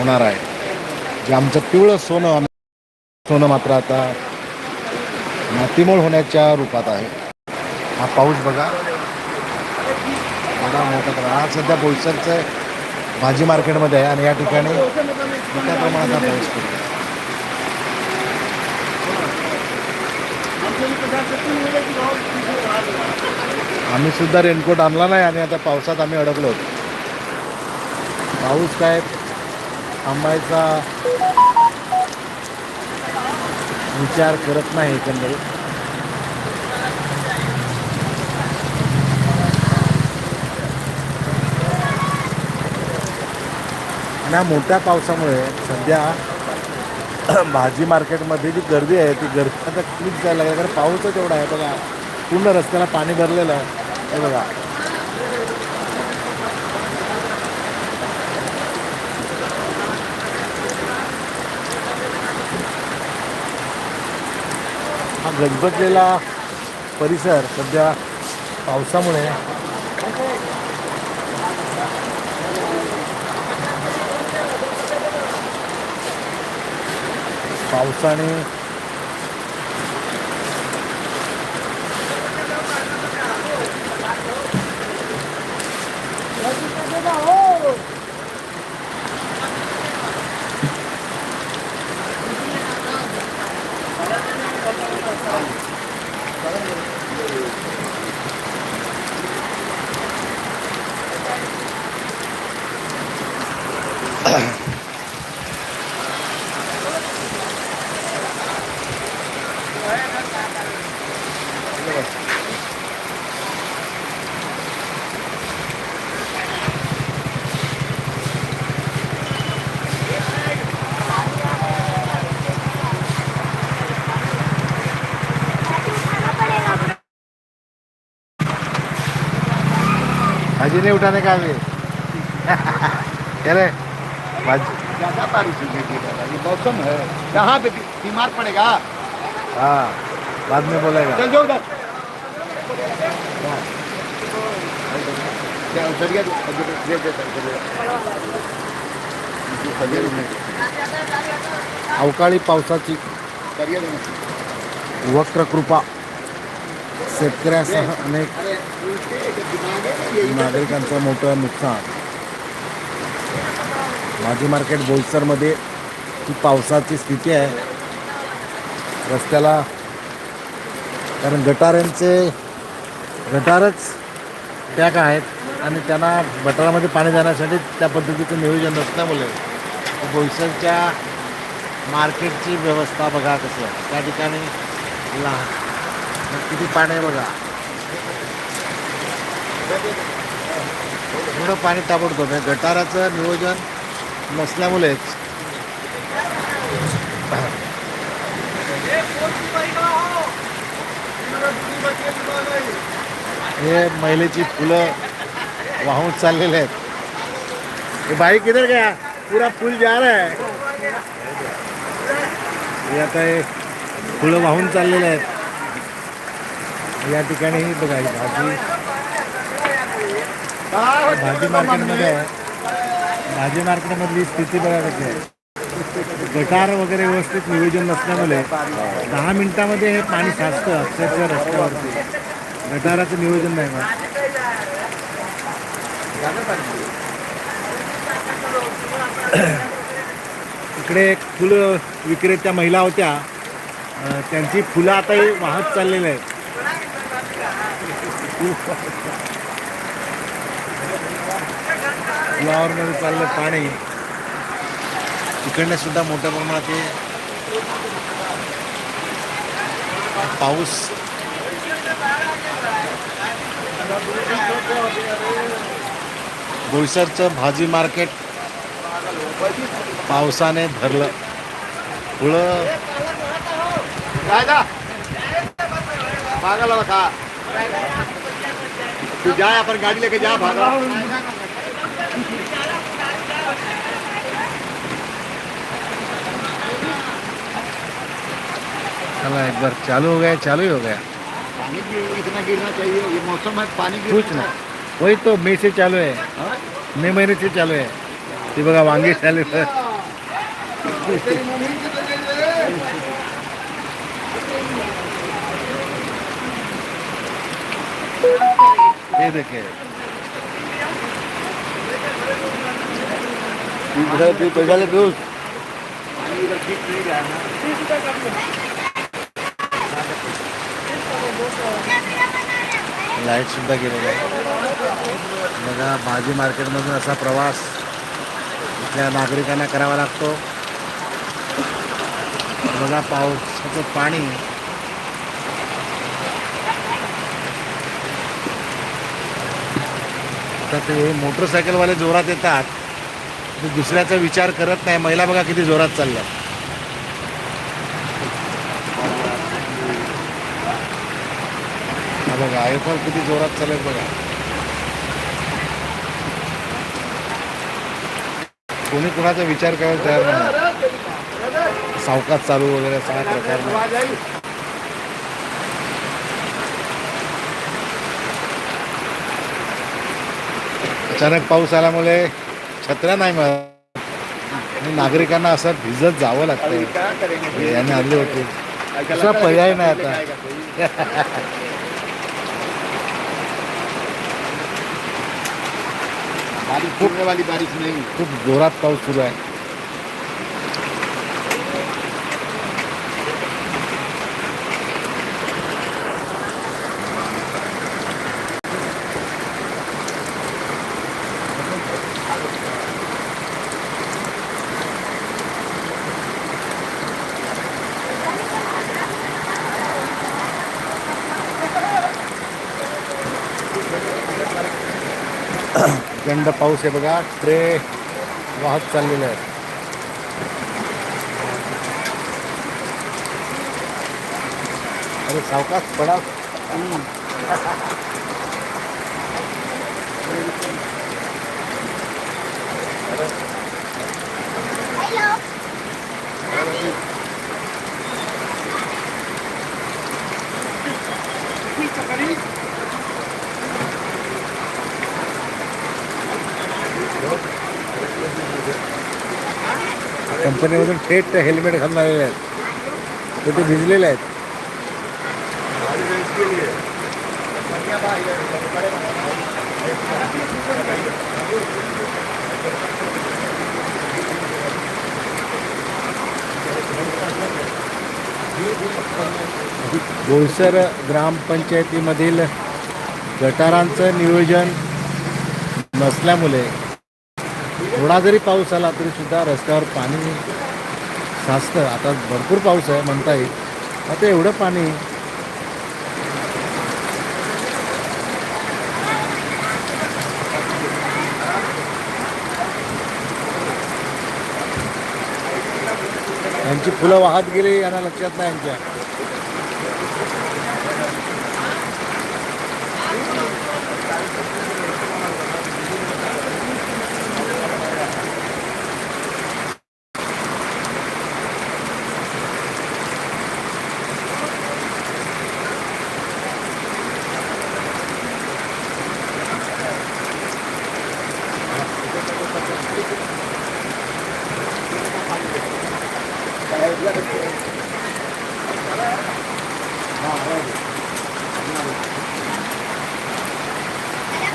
होणार आहे. जे आमचं पिवळं सोनं सोनं मात्र आता मातीमोळ होण्याच्या रूपात आहे. हा पाऊस बघा. बघा मोठा तर हा सध्या बोईसरचं भाजी मार्केटमध्ये आहे आणि या ठिकाणी मोठ्या प्रमाणात हा पाऊस पडतो आम्ही सुद्धा रेनकोट आणला नाही आणि आता पावसात आम्ही अडकलो पाऊस काय? थांबायचा विचार करत नाही एकंदरीत. आणि या मोठ्या पावसामुळे सध्या भाजी मार्केटमध्ये जी गर्दी आहे ती गर्दी आता क्लिक जायला लागली. कारण पाऊसच एवढा आहे. बघा पूर्ण रस्त्याला पाणी भरलेलं आहे. हे बघा. हा गजबजलेला परिसर सध्या पावसामुळे. पावसाने भाजी नहीं उठाने का रहे भाजी. ज्यादा बारिश ये मौसम है। यहाँ पे बीमार पड़ेगा। हाँ बाद में बोलेगा। चल जाओ उधर अवकाळी पावसाची। वक्र कृपा शेतकऱ्यासह अनेक नागरिकांचं मोठं नुकसान. भाजी मार्केट बोईसरमध्ये ही पावसाची स्थिती आहे. रस्त्याला कारण गटारांचे गटारच पॅक आहेत आणि त्यांना गटारामध्ये पाणी जाण्यासाठी त्या पद्धतीचं नियोजन नसल्यामुळे बोईसरच्या मार्केटची व्यवस्था बघा कसं आहे. त्या ठिकाणी लहान किती पाणी आहे बघा. थोडं पाणी ताबडतोब आहे. गटाराचं नियोजन नसल्यामुळेच हे महिलेची फुलं वाहून चाललेले आहेत. हे बाईक किधर गया पुरा पूल जा रहा है हे आता हे फुलं वाहून चाललेले आहेत. या ठिकाणी बघा ही भाजी. भाजी मार्केटमध्ये आहे. भाजी मार्केटमधली स्थिती बघा कशी आहे. गटार वगैरे व्यवस्थित नियोजन नसल्यामुळे दहा मिनिटामध्ये हे पाणी साचतं अक्षरशः रस्त्यावरती. गटाराचं नियोजन नाही मग. इकडे एक फुलं विक्रेत्या महिला होत्या. त्यांची फुलं आताही वाहत चाललेली आहेत. फ्लॉवरमध्ये चाललं पाणी. इकडनं सुद्धा मोठ्या प्रमाणात हे पाऊस. बोईसरचं भाजी मार्केट पावसाने भरलं. फुलं का तू जाए अपन गाड़ी लेके जा भागा। चला एक बार चालू हो गया चालू ही हो गया। पानी भी इतना गिरना चाहिए ये मौसम है पानी कुछ ना। वही तो मई से चालू है। हाँ? मे महिने से चालू है। ते बघा वांगे चालू हे देखे तू पिऊस लाइट सुद्धा गेलेलं आहे बघा भाजी मार्केटमधून असा प्रवास इथल्या नागरिकांना करावा लागतो बघा पावसाचं पाणी आता ते मोटरसायकलवाले जोरात येतात. ते दुसऱ्याचा विचार करत नाही. महिला बघा किती जोरात चालल्या. बघा आयफॉल किती जोरात चालेल बघा. कोणी कोणाचा विचार करायला तयार नाही. सावकाश चालू वगैरे सगळ्या प्रकार अचानक पाऊस आल्यामुळे छत्र्या नाही मिळत. आणि नागरिकांना असं भिजत जावं करेंगे याने आणली होती. दुसरा पर्याय नाही आता. नहीं. खूप जोरात पाऊस सुरू आहे. थंड पाऊस आहे बघा. ट्रे वाहत चाललेले आहेत. अरे सावकाश पडा. कंपनीमधून थेट हेल्मेट घालून आलेले आहेत. तर ते भिजलेले आहेत. बोईसर ग्रामपंचायतीमधील गटारांचं नियोजन नसल्यामुळे थोडा जरी पाऊस आला तरी सुद्धा रस्त्यावर पाणी साचतं. आता भरपूर पाऊस आहे म्हणता येईल. आता एवढं पाणी यांची फुलं वाहत गेली यांना लक्षात नाही यांच्या.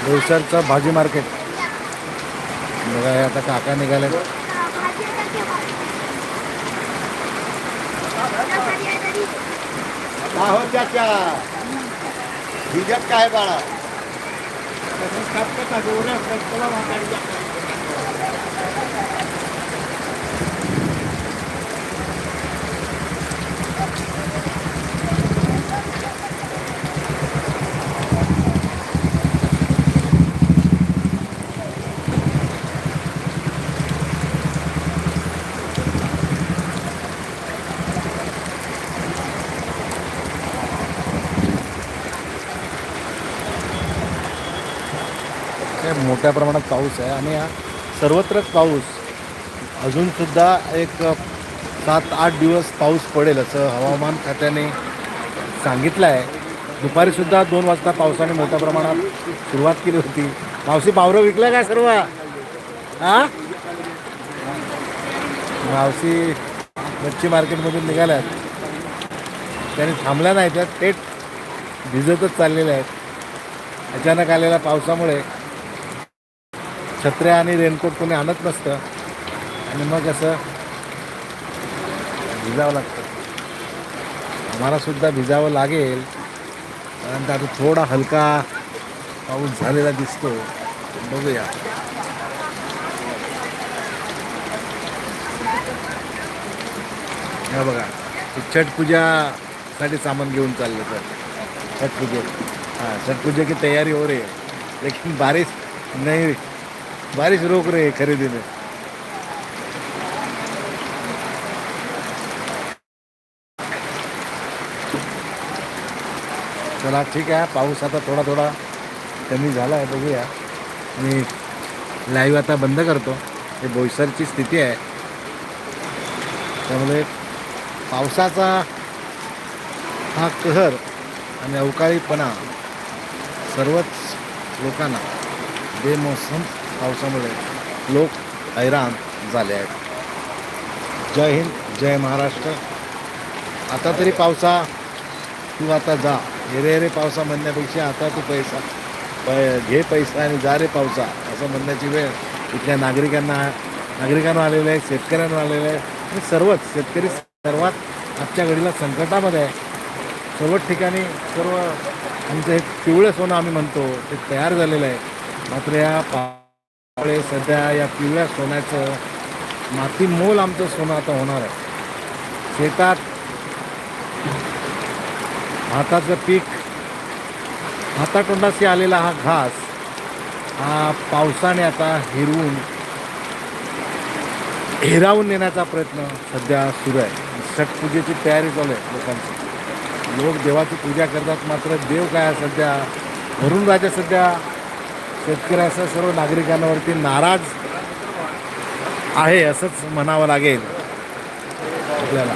देवसरचं भाजी मार्केट. बघा हे आता काका निघाले. का हो चाचा हिजत काय बाळा? मोठ्या प्रमाणात पाऊस आहे. आणि हा सर्वत्र पाऊस. अजूनसुद्धा एक सात आठ दिवस पाऊस पडेल असं हवामान खात्याने सांगितलं आहे दुपारीसुद्धा दोन वाजता पावसाने मोठ्या प्रमाणात सुरुवात केली होती. मावशी पावरं विकलं का सर्व? हा मावशी मच्छी मार्केटमधून निघाल्यात त्यांनी थांबल्या नाही त्या थेट भिजतच चाललेल्या आहेत. अचानक आलेल्या पावसामुळे छत्र्या आणि रेनकोट कोणी आणत नसतं. आणि मग असं भिजावं लागतं. आम्हालासुद्धा भिजावं लागेल. कारण आता थोडा हलका पाऊस झालेला दिसतो. बघूया. हा बघा. छठ पूजासाठी सामान घेऊन चाललं तर. छठ पूजे हां छठ पूजेची की तैयारी हो रही है. लेकिन बारिश नहीं बारिश रोक रे है खरीदी में। चला ठीक आहे पाऊस आता थोडा थोडा कमी झाला आहे बघूया. मी लाईव्ह आता बंद करतो. हे बोईसरची स्थिती आहे. त्यामुळे पावसाचा हा कहर आणि अवकाळीपणा सर्वच लोकांना बेमोसम पावसामुळे लोक हैराण झाले आहेत. जय हिंद जय महाराष्ट्र. आता तरी पावसा तू आता जा. हेरे हेरे पावसा म्हणण्यापेक्षा आता तू पैसा. प- घे पैसा आणि जा रे पावसा असं म्हणण्याची वेळ इथल्या नागरिकांना नागरिकांना आलेलं आहे शेतकऱ्यांना आलेलं आहे. आणि सर्वच शेतकरी सर्वात आजच्या घडीला संकटामध्ये आहे. सर्वच ठिकाणी सर्व आमचं हे पिवळं सोनं आम्ही म्हणतो ते तयार झालेलं आहे. मात्र या पा पावळे सध्या या पिवळ्या सोन्याचं माती मोल आमचं सोनं आता होणार आहे. शेतात भाताचं पीक हातातोंडाशी आलेला हा घास हा पावसाने आता हिरवून हिरावून नेण्याचा प्रयत्न सध्या सुरू आहे. छटपूजेची तयारी चालू आहे लोकांची. लोक देवाची पूजा करतात मात्र देव काय आहे सध्या वरुणराजा सध्या शेतकऱ्यासह सर्व नागरिकांवरती नाराज आहे असंच म्हणावं लागेल. आपल्याला.